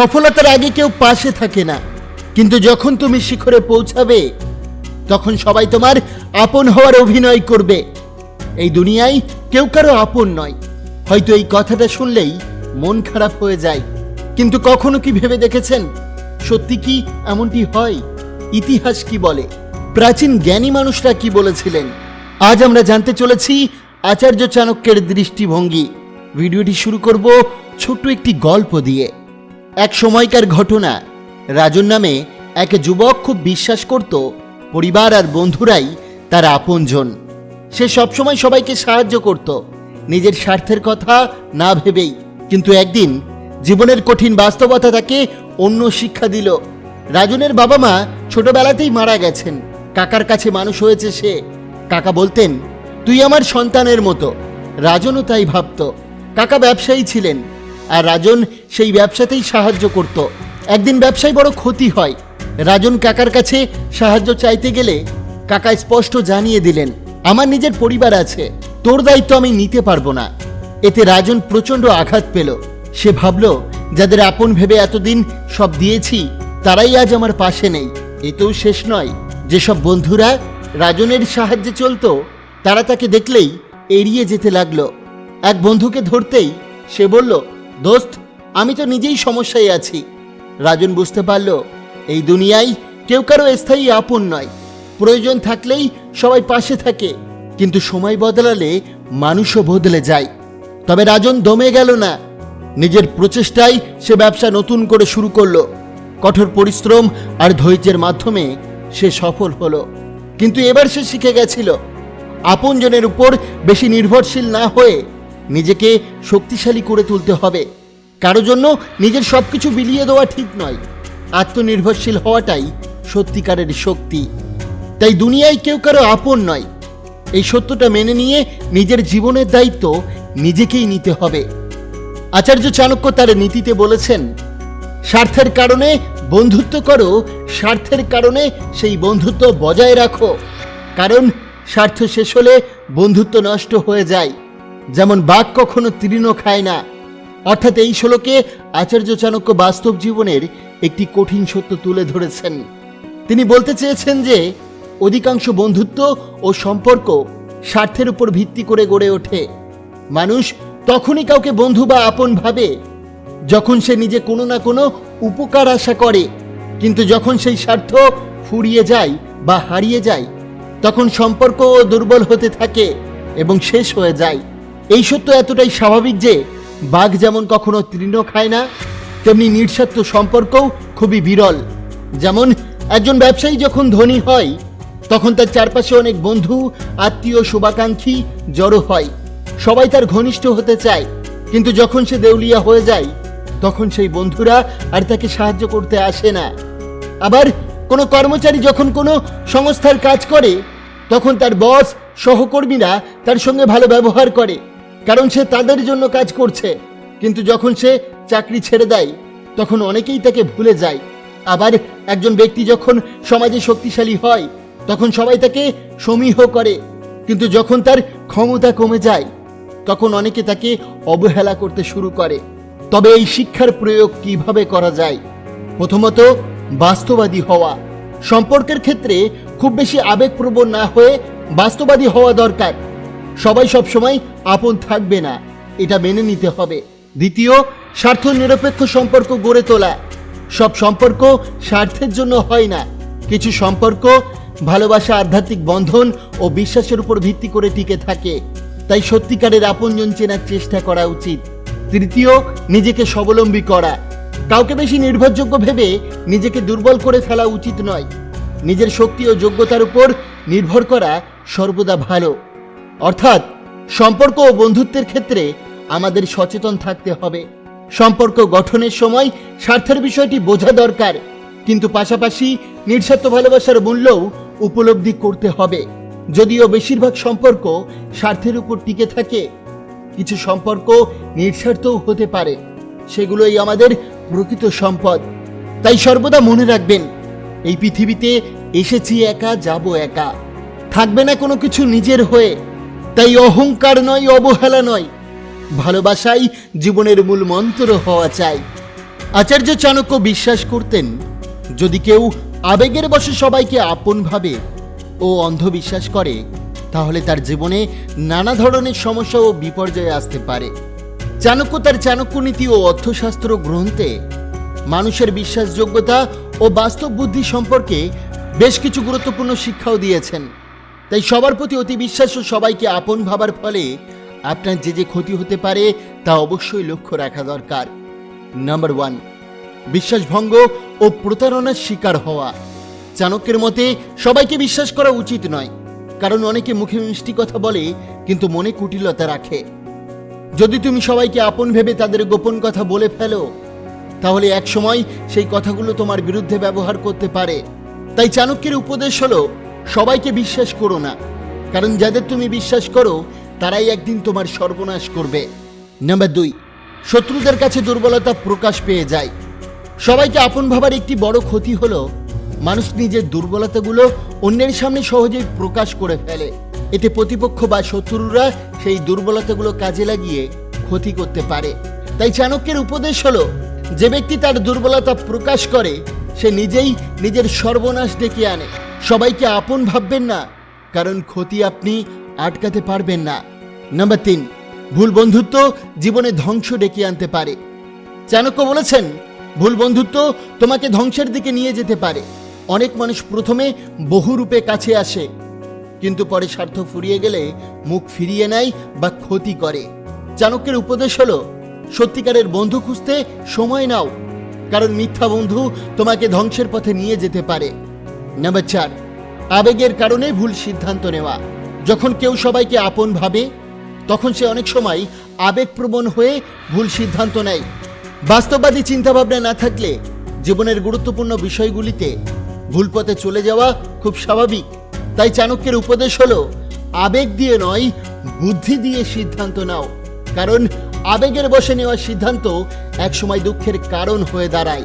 সফলতার আগে কেউ পাশে থাকে না। কিন্তু যখন তুমি শিখরে পৌঁছাবে, তখন সবাই তোমার আপন হওয়ার অভিনয় করবে। এই দুনিয়ায় কেউ কারও আপন নয়। হয়তো এই কথাটা শুনলেই মন খারাপ হয়ে যায়। কিন্তু কখনো কি ভেবে দেখেছেন? সত্যি কি এমনটি হয়? ইতিহাস কি বলে? প্রাচীন জ্ঞানী মানুষরা কি বলেছিলেন? আজ আমরা জানতে চলেছি আচার্য চাণক্যের দৃষ্টিভঙ্গি। ভিডিওটি শুরু করব ছোট্ট একটি গল্প দিয়ে। এক সময়কার ঘটনা। রাজন নামে এক যুবক খুব বিশ্বাস করত, পরিবার আর বন্ধুরাই তার আপনজন। সে সবসময় সবাইকে সাহায্য করত। নিজের স্বার্থের কথা না ভেবেই। কিন্তু একদিন জীবনের কঠিন বাস্তবতা তাকে অন্য শিক্ষা দিল। রাজনের বাবা মা ছোটবেলাতেই মারা গেছেন। কাকার কাছে মানুষ হয়েছে সে। কাকা বলতেন, তুই আমার সন্তানের মতো। রাজনও তাই ভাবত। কাকা ব্যবসায়ী ছিলেন। আর রাজন সেই ব্যবসাতেই সাহায্য করত। একদিন ব্যবসায় বড় ক্ষতি হয়। রাজন কাকার কাছে সাহায্য চাইতে গেলে কাকা স্পষ্ট জানিয়ে দিলেন, আমার নিজের পরিবার আছে, তোর দায়িত্ব আমি নিতে পারব না। এতে রাজন প্রচণ্ড আঘাত পেল। সে ভাবল, যাদের আপন ভেবে এতদিন সব দিয়েছি, তারাই আজ আমার পাশে নেই। এতেও শেষ নয়। যেসব বন্ধুরা রাজনের সাহায্যে চলতো, তারা তাকে দেখলেই এড়িয়ে যেতে লাগল। এক বন্ধুকে ধরতেই সে বলল দোস্ত, আমি তো নিজেই সমস্যায় আছি। রাজন বুঝতে পারল, এই দুনিয়ায় কেউ কারও স্থায়ী আপন নয়। প্রয়োজন থাকলেই সবাই পাশে থাকে, কিন্তু সময় বদলালে মানুষও বদলে যায়। তবে রাজন দমে গেল না। নিজের প্রচেষ্টায় সে ব্যবসা নতুন করে শুরু করল। কঠোর পরিশ্রম আর ধৈর্যের মাধ্যমে সে সফল হলো। কিন্তু এবার সে শিখে গেছিল, আপনজনের উপর বেশি নির্ভরশীল না হয়ে নিজেকে শক্তিশালী করে তুলতে হবে। কারও জন্য নিজের সব কিছু বিলিয়ে দেওয়া ঠিক নয়। আত্মনির্ভরশীল হওয়াটাই সত্যিকারের শক্তি। তাই দুনিয়ায় কেউ কারও আপন নয়। এই সত্যটা মেনে নিয়ে নিজের জীবনের দায়িত্ব নিজেকেই নিতে হবে। আচার্য চাণক্য তার নীতিতে বলেছেন, স্বার্থের কারণে বন্ধুত্ব করো, স্বার্থের কারণে সেই বন্ধুত্ব বজায় রাখো। কারণ স্বার্থ শেষ হলে বন্ধুত্ব নষ্ট হয়ে যায়। যেমন বাঘ কখনো তৃণ খায় না। অর্থাৎ এই শ্লোকে আচার্য চাণক্য বাস্তব জীবনের একটি কঠিন সত্য তুলে ধরেছেন। তিনি বলতে চেয়েছেন যে, অধিকাংশ বন্ধুত্ব ও সম্পর্ক স্বার্থের উপর ভিত্তি করে গড়ে ওঠে। মানুষ তখনই কাউকে বন্ধু বা আপন ভাবে, যখন সে নিজে কোনো না কোনো উপকার আশা করে। কিন্তু যখন সেই স্বার্থ ফুরিয়ে যায় বা হারিয়ে যায়, তখন সম্পর্ক দুর্বল হতে থাকে এবং শেষ হয়ে যায়। এই সত্য এতটাই স্বাভাবিক যে বাঘ যেমন কখনো তৃণ খায় না, তেমনি নিঃস্বার্থ সম্পর্কও খুবই বিরল। যেমন একজন ব্যবসায়ী যখন ধনী হয়, তখন তার চারপাশে অনেক বন্ধু, আত্মীয়, শুভাকাঙ্ক্ষী জড়ো হয়। সবাই তার ঘনিষ্ঠ হতে চায়, কিন্তু যখন সে দেউলিয়া হয়ে যায়, তখন সেই বন্ধুরা আর তাকে সাহায্য করতে আসে না। আবার কোনো কর্মচারী যখন কোনো সংস্থার কাজ করে, তখন তার বস, সহকর্মীরা তার সঙ্গে ভালো ব্যবহার করে। কারণ সে তাদের জন্য কাজ করছে। কিন্তু যখন সে চাকরি ছেড়ে দেয়, তখন অনেকেই তাকে ভুলে যায়। আবার একজন ব্যক্তি যখন সমাজে শক্তিশালী হয়, তখন সবাই তাকে সমীহ করে। কিন্তু যখন তার ক্ষমতা কমে যায়, তখন অনেকে তাকে অবহেলা করতে শুরু করে। তবে এই শিক্ষার প্রয়োগ কীভাবে করা যায়? প্রথমত, বাস্তবাদী হওয়া। সম্পর্কের ক্ষেত্রে খুব বেশি আবেগপ্রবণ না হয়ে বাস্তবাদী হওয়া দরকার। সবাই সবসময় আপন থাকবে না। এটা মেনে নিতে হবে। দ্বিতীয়, স্বার্থ নিরপেক্ষ সম্পর্ক গড়ে তোলা। সব সম্পর্ক স্বার্থের জন্য হয় না। কিছু সম্পর্ক ভালোবাসা, আধ্যাত্মিক বন্ধন ও বিশ্বাসের উপর ভিত্তি করে টিকে থাকে। তাই সত্যিকারের আপনজন চেনার চেষ্টা করা উচিত। তৃতীয়, নিজেকে স্বাবলম্বী করা। কাউকে বেশি নির্ভরযোগ্য ভেবে নিজেকে দুর্বল করে ফেলা উচিত নয়। নিজের শক্তি ও যোগ্যতার উপর নির্ভর করা সর্বদা ভালো। অর্থাৎ সম্পর্ক ও বন্ধুত্বের ক্ষেত্রে আমাদের সচেতন থাকতে হবে। সম্পর্ক গঠনের সময় স্বার্থের বিষয়টি বোঝা দরকার, কিন্তু পাশাপাশি নিঃস্বার্থ ভালোবাসার মূল্যও উপলব্ধি করতে হবে। যদিও বেশিরভাগ সম্পর্ক স্বার্থের উপর টিকে থাকে, কিছু সম্পর্ক নিঃস্বার্থও হতে পারে। সেগুলোই আমাদের প্রকৃত সম্পদ। তাই সর্বদা মনে রাখবেন, এই পৃথিবীতে এসেছি একা, যাব একা। থাকবে না কোনো কিছু নিজের হয়ে। তাই অহংকার নয়, অবহেলা নয়। ভালোবাসাই জীবনের মূল মন্ত্র হওয়া চাই। আচার্য চাণক্য বিশ্বাস করতেন, যদি কেউ আবেগের বশে সবাইকে আপন ভাবে ও অন্ধবিশ্বাস করে, তাহলে তার জীবনে নানা ধরনের সমস্যা ও বিপর্যয় আসতে পারে। চাণক্য তার চাণক্য নীতি ও অর্থশাস্ত্র গ্রন্থে মানুষের বিশ্বাসযোগ্যতা ও বাস্তব বুদ্ধি সম্পর্কে বেশ কিছু গুরুত্বপূর্ণ শিক্ষাও দিয়েছেন। তাই সবার প্রতি অতি বিশ্বাস ও সবাইকে আপন ভাবার ফলে আপনার যে যে ক্ষতি হতে পারে তা অবশ্যই লক্ষ্য রাখা দরকার। নাম্বার ওয়ান বিশ্বাসভঙ্গ ও প্রতারণার শিকার হওয়া। চাণক্যের মতে, সবাইকে বিশ্বাস করা উচিত নয়, কারণ অনেকে মুখে মিষ্টি কথা বলে, কিন্তু মনে কুটিলতা রাখে। যদি তুমি সবাইকে আপন ভেবে তাদের গোপন কথা বলে ফেলো, তাহলে এক সময় সেই কথাগুলো তোমার বিরুদ্ধে ব্যবহার করতে পারে। তাই চাণক্যের উপদেশ হলো সবাইকে বিশ্বাস করো না। কারণ যাদের তুমি বিশ্বাস করো, তারাই একদিন তোমার সর্বনাশ করবে। নাম্বার দুই, শত্রুদের কাছে দুর্বলতা প্রকাশ পেয়ে যায়। সবাইকে আপন ভাবার একটি বড় ক্ষতি হলো, মানুষ নিজের দুর্বলতাগুলো অন্যের সামনে সহজেই প্রকাশ করে ফেলে। এতে প্রতিপক্ষ বা শত্রুরা সেই দুর্বলতাগুলো কাজে লাগিয়ে ক্ষতি করতে পারে। তাই চাণক্যের উপদেশ হলো, যে ব্যক্তি তার দুর্বলতা প্রকাশ করে সে নিজেই নিজের সর্বনাশ ডেকে আনে। সবাইকে আপন ভাববেন না, কারণ ক্ষতি আপনি আটকাতে পারবেন না। নাম্বার তিন, ভুল বন্ধুত্ব জীবনে ধ্বংস ডেকে আনতে পারে। চাণক্য বলেছেন, ভুল বন্ধুত্ব তোমাকে ধ্বংসের দিকে নিয়ে যেতে পারে। অনেক মানুষ প্রথমে বহুরূপে কাছে আসে, কিন্তু পরে স্বার্থ ফুরিয়ে গেলে মুখ ফিরিয়ে নেয় বা ক্ষতি করে। চাণক্যের উপদেশ হলো, সত্যিকারের বন্ধু খুঁজতে সময় নাও। কারণ মিথ্যা বন্ধু তোমাকে ধ্বংসের পথে নিয়ে যেতে পারে। নাম্বার চার, আবেগের কারণে ভুল সিদ্ধান্ত নেওয়া। যখন কেউ সবাইকে আপন ভাবে, তখন সে অনেক সময় আবেগপ্রবণ হয়ে ভুল সিদ্ধান্ত নেয়। বাস্তববাদী চিন্তাভাবনা না থাকলে জীবনের গুরুত্বপূর্ণ বিষয়গুলিতে ভুল পথে চলে যাওয়া খুব স্বাভাবিক। তাই চাণক্যের উপদেশ হলো, আবেগ দিয়ে নয়, বুদ্ধি দিয়ে সিদ্ধান্ত নাও। কারণ আবেগের বসে নেওয়া সিদ্ধান্ত একসময় দুঃখের কারণ হয়ে দাঁড়ায়।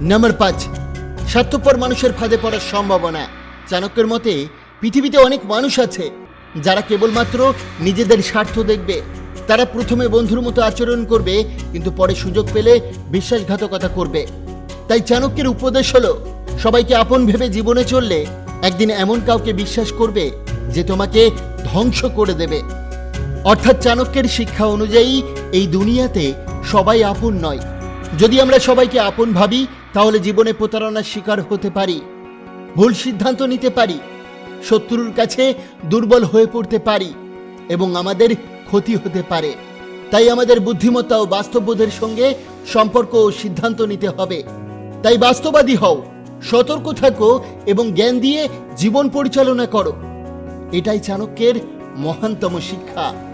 নাম্বার পাঁচ, স্বার্থপর মানুষের ফাঁদে পড়ার সম্ভাবনা। চাণক্যের মতে, পৃথিবীতে অনেক মানুষ আছে, যারা কেবলমাত্র নিজেদের স্বার্থ দেখবে। তারা প্রথমে বন্ধুর মতো আচরণ করবে, কিন্তু পরে সুযোগ পেলে বিশ্বাসঘাতকতা করবে। তাই চাণক্যের উপদেশ হলো, সবাইকে আপন ভেবে জীবনে চললে একদিন এমন কাউকে বিশ্বাস করবে যে তোমাকে ধ্বংস করে দেবে। অর্থাৎ চাণক্যের শিক্ষা অনুযায়ী এই দুনিয়াতে সবাই আপন নয়। যদি আমরা সবাইকে আপন ভাবি, তাহলে জীবনে প্রতারণার শিকার হতে পারি, ভুল সিদ্ধান্ত নিতে পারি, শত্রুর কাছে দুর্বল হয়ে পড়তে পারি এবং আমাদের ক্ষতি হতে পারে। তাই আমাদের বুদ্ধিমত্তা ও বাস্তববোধের সঙ্গে সম্পর্ক ও সিদ্ধান্ত নিতে হবে। তাই বাস্তবাদী হও, সতর্ক থাকো এবং জ্ঞান দিয়ে জীবন পরিচালনা করো। এটাই চাণক্যের মহানতম শিক্ষা।